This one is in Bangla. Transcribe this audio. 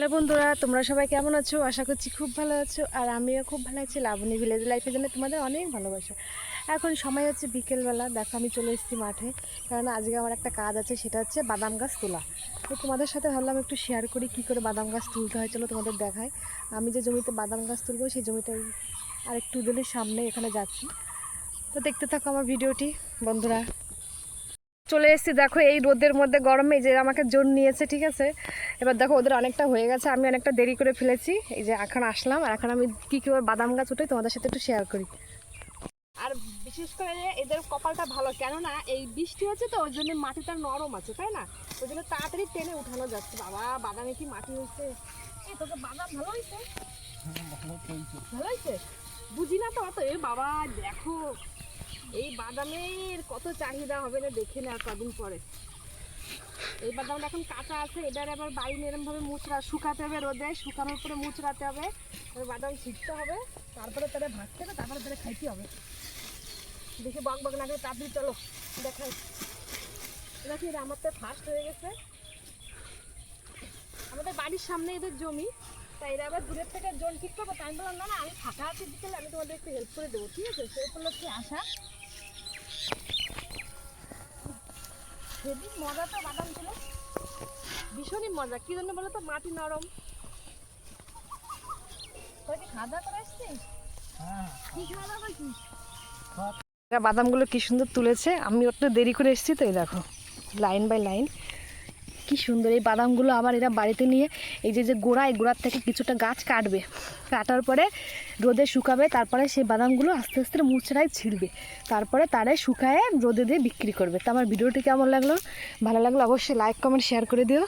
হ্যালো বন্ধুরা, তোমরা সবাই কেমন আছো? আশা করছি খুব ভালো আছো, আর আমিও খুব ভালো আছি। লাবণী ভিলেজ লাইফের জন্য তোমাদের অনেক ভালোবাসা। এখন সময় হচ্ছে বিকেলবেলা। দেখো, আমি চলে এসেছি মাঠে। কারণ আজকে আমার একটা কাজ আছে, সেটা হচ্ছে বাদাম গাছ তোলা। তো তোমাদের সাথে ভাবলাম একটু শেয়ার করি, কী করে বাদাম গাছ তুলতে হয়, চলো তোমাদের দেখায় আমি যে জমিতে বাদাম গাছ তুলবো, সেই জমিটাই আর একটু দূরের সামনে এখানে যাচ্ছি। তো দেখতে থাকো আমার ভিডিওটি বন্ধুরা। চলে এসেছি, দেখো এই রোদের মধ্যে গরমে যে আমাকে জোর নিয়েছে, ঠিক আছে? এবার দেখো ওদের অনেকটা হয়ে গেছে, আমি অনেকটা দেরি করে ফেলেছি। এই যে এখন আসলাম, আর এখন আমি কী কী বাদাম গাছ উঠে তোমাদের সাথে একটু শেয়ার করি। আর বিশেষ করে এদের কপালটা ভালো, কেননা এই বৃষ্টি হচ্ছে তো ওই জন্য মাটিটা নরম আছে, তাই না? ওই জন্য তাড়াতাড়ি টেনে উঠানো যাচ্ছে। বাবা, বাদামে কি মাটি হয়েছে এই তোকে বাদাম ভালো হয়েছে? ভালো হয়েছে? বুঝি না তো অত, এ বাবা, দেখো। এই বাদামের কত চাহিদা হবে না দেখে না কদিন পরে। এই বাদামটা এখন কাঁচা আছে এটার আবার বাইরে এরম ভাবে মুচড়া শুকাতে হবে রোদে, শুকানোর পরে মুচড়াতে হবে বাদাম ছিটতে হবে, তারপরে তারা ভাজতে হবে তারপরে তারা খাইতে হবে। দেখি বক বক না করে তাড়াতাড়ি চলো, দেখাই। দেখি এটা আমার তো ফার্স্ট হয়ে গেছে? আমাদের বাড়ির সামনে এদের জমি, তাই এরা আবার দূরের থেকে জল ঠিক করব। তাই বললাম, না না, আমি ফাঁকা আছি বিকেলে, আমি তোমাদের একটু হেল্প করে দেবো, ঠিক আছে? সেই উপলক্ষে আসা। বাদাম ছিল। ভীষণই মজা। কি জন্য বলো তো? মাটি নরম। তোকে করে কি খাওয়া দাওয়া বাদামগুলো কি সুন্দর তুলেছে। আমি একটু দেরি করে এসেছি তো, এই দেখো। Line by line. কি সুন্দর, এই বাদামগুলো আবার এরা বাড়িতে নিয়ে এই যে যে গোড়ায়, গোড়ার থেকে কিছুটা গাছ কাটবে। কাটার পরে রোদে শুকাবে, তারপরে সেই বাদামগুলো আস্তে আস্তে মুচড়ায় ছিঁড়বে। তারপরে তারে শুকায় রোদে দিয়ে বিক্রি করবে। তো আমার ভিডিওটি কেমন লাগল? ভালো লাগল অবশ্যই লাইক কমেন্ট শেয়ার করে দিও।